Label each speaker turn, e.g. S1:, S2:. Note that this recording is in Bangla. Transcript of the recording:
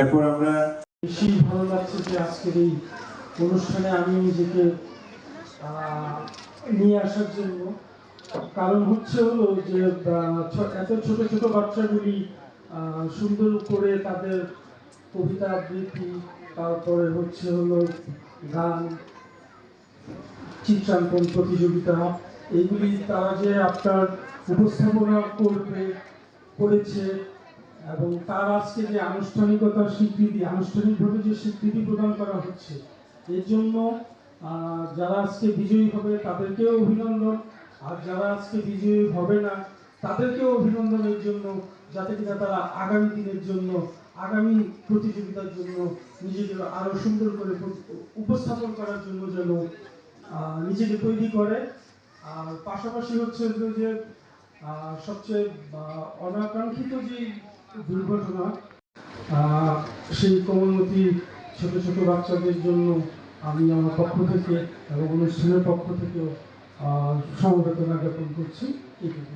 S1: এরপর আমরা
S2: বেশি ভালো লাগছে যে আজকের এই অনুষ্ঠানে আমি নিজেকে নিয়ে আসার জন্য। কারণ হচ্ছে হলো যে এত ছোট ছোট বাচ্চাগুলি সুন্দর করে তাদের কবিতা আবৃত্তি, তারপরে হচ্ছে হলো গান, চিত্রাঙ্কন প্রতিযোগিতা, এইগুলি তারা যে আপনার উপস্থাপনা করবে, করেছে এবং তার আজকে যে আনুষ্ঠানিকতার স্বীকৃতি, আনুষ্ঠানিকভাবে যে স্বীকৃতি প্রদান করা হচ্ছে, এর জন্য যারা আজকে বিজয়ী হবে তাদেরকেও অভিনন্দন। আর যারা আজকে বিজয়ী হবে না, তাদেরকেও অভিনন্দনের জন্য, যাতে কিনা তারা আগামী দিনের জন্য, আগামী প্রতিযোগিতার জন্য নিজেকে আরও সুন্দর করে উপস্থাপন করার জন্য যেন নিজেকে তৈরি করে। আর পাশাপাশি হচ্ছে যে- সবচেয়ে অনাকাঙ্ক্ষিত যে দুর্ঘটনা সেই কোমলমতি ছোট ছোট বাচ্চাদের জন্য আমি আমার পক্ষ থেকে এবং অনুষ্ঠানের পক্ষ থেকেও সমবেদনা জ্ঞাপন করছি। এইটুকু